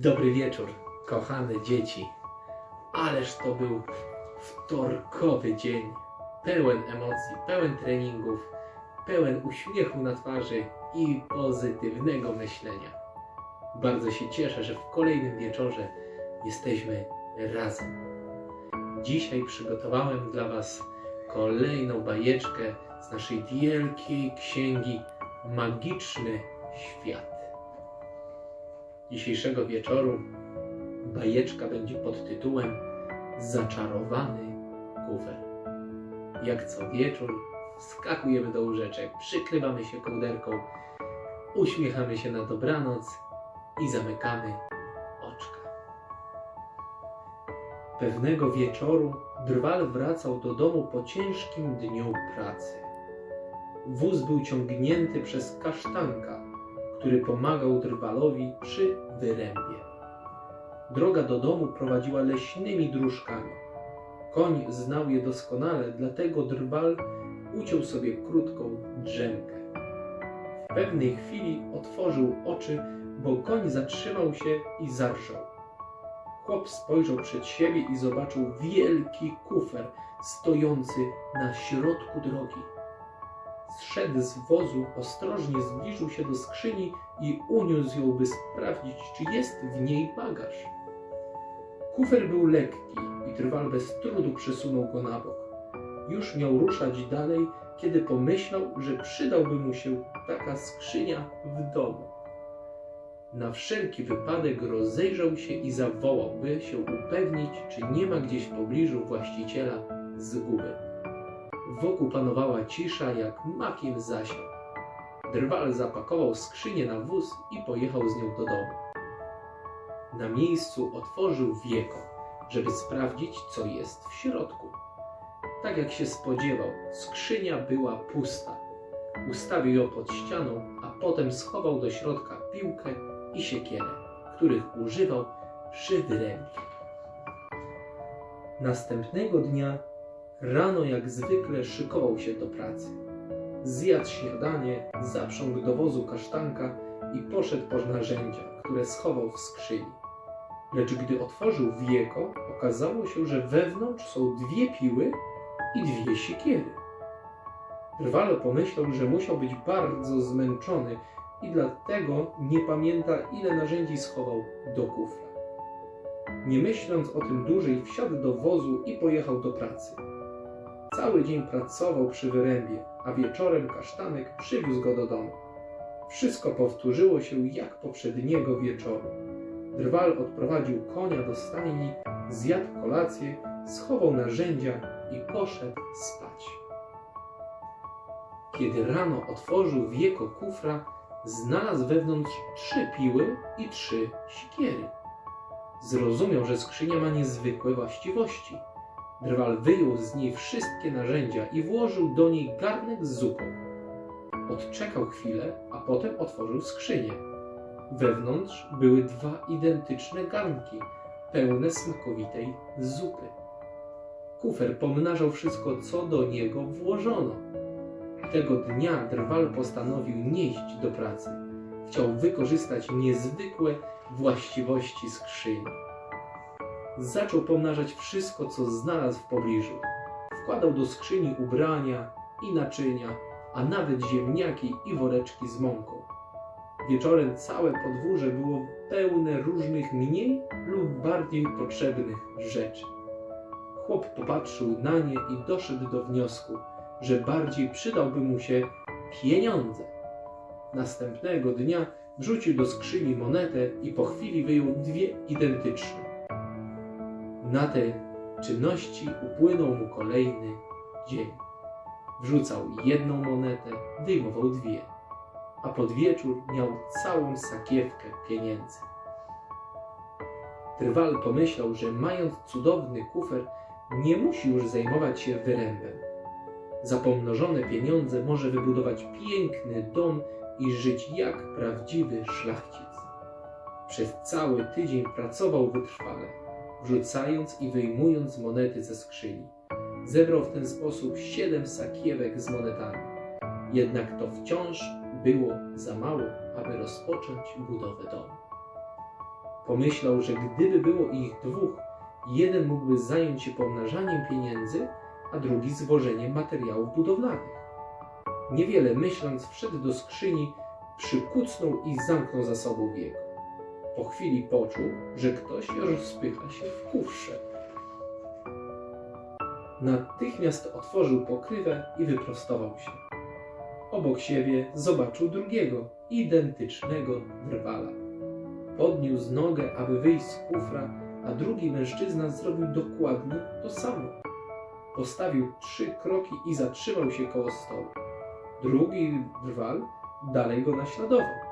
Dobry wieczór, kochane dzieci. Ależ to był wtorkowy dzień, pełen emocji, pełen treningów, pełen uśmiechu na twarzy i pozytywnego myślenia. Bardzo się cieszę, że w kolejnym wieczorze jesteśmy razem. Dzisiaj przygotowałem dla Was kolejną bajeczkę z naszej wielkiej księgi Magiczny Świat dzisiejszego wieczoru bajeczka będzie pod tytułem Zaczarowany kufer. Jak co wieczór wskakujemy do łóżeczek, przykrywamy się kołderką, uśmiechamy się na dobranoc i zamykamy oczka. Pewnego wieczoru Drwal wracał do domu po ciężkim dniu pracy. Wóz był ciągnięty przez kasztanka, który pomagał Drwalowi przy wyrębie. Droga do domu prowadziła leśnymi dróżkami. Koń znał je doskonale, dlatego Drwal uciął sobie krótką drzemkę. W pewnej chwili otworzył oczy, bo koń zatrzymał się i zarżał. Chłop spojrzał przed siebie i zobaczył wielki kufer stojący na środku drogi zszedł z wozu, ostrożnie zbliżył się do skrzyni i uniósł ją, by sprawdzić, czy jest w niej bagaż. Kufer był lekki i trwal bez trudu przesunął go na bok. Już miał ruszać dalej, kiedy pomyślał, że przydałby mu się taka skrzynia w domu. Na wszelki wypadek rozejrzał się i zawołał, by się upewnić, czy nie ma gdzieś w pobliżu właściciela zguby. Wokół panowała cisza jak makiem zasiał. Drwal zapakował skrzynię na wóz i pojechał z nią do domu. Na miejscu otworzył wieko, żeby sprawdzić, co jest w środku. Tak jak się spodziewał, skrzynia była pusta. Ustawił ją pod ścianą, a potem schował do środka piłkę i siekierę, których używał przy wyrębie. Następnego dnia Rano jak zwykle szykował się do pracy. Zjadł śniadanie, zaprzągł do wozu kasztanka i poszedł po narzędzia, które schował w skrzyni. Lecz gdy otworzył wieko, okazało się, że wewnątrz są dwie piły i dwie siekiery. Drwalo pomyślał, że musiał być bardzo zmęczony i dlatego nie pamięta, ile narzędzi schował do kufla. Nie myśląc o tym dłużej, wsiadł do wozu i pojechał do pracy. Cały dzień pracował przy wyrębie, a wieczorem kasztanek przywiózł go do domu. Wszystko powtórzyło się jak poprzedniego wieczoru. Drwal odprowadził konia do stajni, zjadł kolację, schował narzędzia i poszedł spać. Kiedy rano otworzył wieko kufra, znalazł wewnątrz trzy piły i trzy sikiery. Zrozumiał, że skrzynia ma niezwykłe właściwości – Drwal wyjął z niej wszystkie narzędzia i włożył do niej garnek z zupą. Odczekał chwilę, a potem otworzył skrzynię. Wewnątrz były dwa identyczne garnki, pełne smakowitej zupy. Kufer pomnażał wszystko, co do niego włożono. Tego dnia Drwal postanowił nie iść do pracy. Chciał wykorzystać niezwykłe właściwości skrzyni. Zaczął pomnażać wszystko, co znalazł w pobliżu. Wkładał do skrzyni ubrania i naczynia, a nawet ziemniaki i woreczki z mąką. Wieczorem całe podwórze było pełne różnych mniej lub bardziej potrzebnych rzeczy. Chłop popatrzył na nie i doszedł do wniosku, że bardziej przydałby mu się pieniądze. Następnego dnia wrzucił do skrzyni monetę i po chwili wyjął dwie identyczne. Na te czynności upłynął mu kolejny dzień. Wrzucał jedną monetę, wyjmował dwie, a pod wieczór miał całą sakiewkę pieniędzy. Trwal pomyślał, że mając cudowny kufer, nie musi już zajmować się wyrębem. Za pomnożone pieniądze może wybudować piękny dom i żyć jak prawdziwy szlachcic. Przez cały tydzień pracował wytrwale wrzucając i wyjmując monety ze skrzyni. Zebrał w ten sposób siedem sakiewek z monetami. Jednak to wciąż było za mało, aby rozpocząć budowę domu. Pomyślał, że gdyby było ich dwóch, jeden mógłby zająć się pomnażaniem pieniędzy, a drugi zwożeniem materiałów budowlanych. Niewiele myśląc, wszedł do skrzyni, przykucnął i zamknął za sobą bieg. Po chwili poczuł, że ktoś rozpycha się w kufrze. Natychmiast otworzył pokrywę i wyprostował się. Obok siebie zobaczył drugiego, identycznego drwala. Podniósł nogę, aby wyjść z kufra, a drugi mężczyzna zrobił dokładnie to samo. Postawił trzy kroki i zatrzymał się koło stołu. Drugi drwal dalej go naśladował.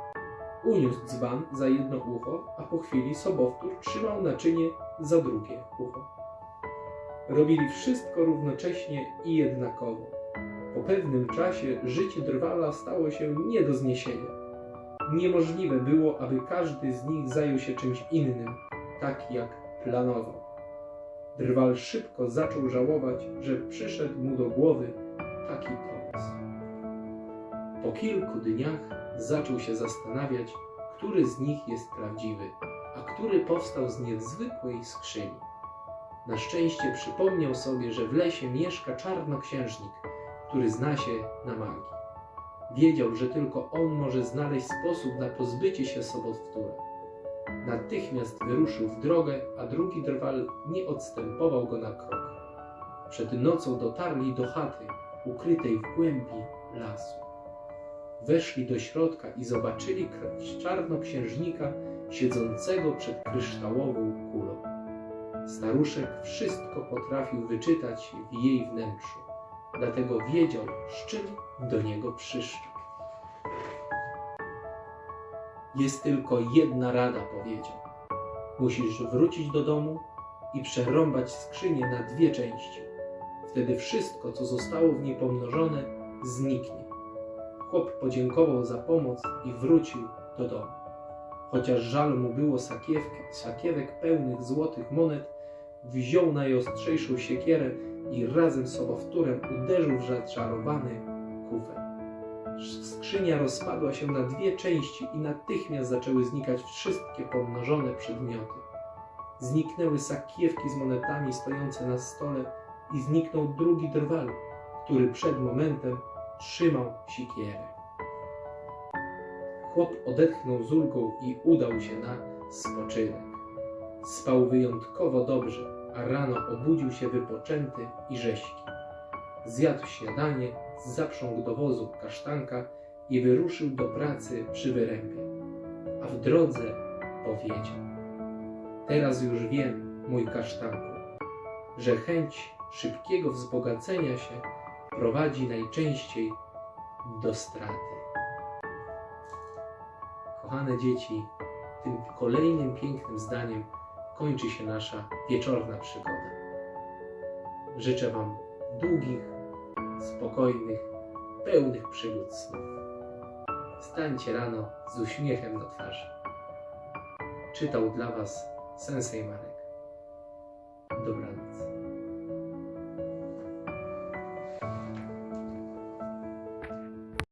Uniósł dzban za jedno ucho, a po chwili sobowtór trzymał naczynie za drugie ucho. Robili wszystko równocześnie i jednakowo. Po pewnym czasie życie drwala stało się nie do zniesienia. Niemożliwe było, aby każdy z nich zajął się czymś innym, tak jak planował. Drwal szybko zaczął żałować, że przyszedł mu do głowy taki pomysł. Po kilku dniach zaczął się zastanawiać, który z nich jest prawdziwy, a który powstał z niezwykłej skrzyni. Na szczęście przypomniał sobie, że w lesie mieszka czarnoksiężnik, który zna się na magii. Wiedział, że tylko on może znaleźć sposób na pozbycie się sobowtóra. Natychmiast wyruszył w drogę, a drugi drwal nie odstępował go na krok. Przed nocą dotarli do chaty, ukrytej w głębi lasu. Weszli do środka i zobaczyli czarnoksiężnika siedzącego przed kryształową kulą. Staruszek wszystko potrafił wyczytać w jej wnętrzu, dlatego wiedział, z czym do niego przyszedł. Jest tylko jedna rada, powiedział. Musisz wrócić do domu i przerąbać skrzynię na dwie części. Wtedy wszystko, co zostało w niej pomnożone, zniknie. Chłop podziękował za pomoc i wrócił do domu. Chociaż żal mu było sakiewki, sakiewek pełnych złotych monet, wziął najostrzejszą siekierę i razem z sobowtórem uderzył w zaczarowany kufer. Skrzynia rozpadła się na dwie części i natychmiast zaczęły znikać wszystkie pomnożone przedmioty. Zniknęły sakiewki z monetami stojące na stole i zniknął drugi drwal, który przed momentem trzymał sikierę. Chłop odetchnął z ulgą i udał się na spoczynek. Spał wyjątkowo dobrze, a rano obudził się wypoczęty i rześki. Zjadł śniadanie, zaprzągł do wozu kasztanka i wyruszył do pracy przy wyrębie. A w drodze powiedział: Teraz już wiem, mój kasztanku, że chęć szybkiego wzbogacenia się prowadzi najczęściej do straty. Kochane dzieci, tym kolejnym pięknym zdaniem kończy się nasza wieczorna przygoda. Życzę Wam długich, spokojnych, pełnych przygód snów. Stańcie rano z uśmiechem na twarzy. Czytał dla Was Sensei Marek. Dobranoc.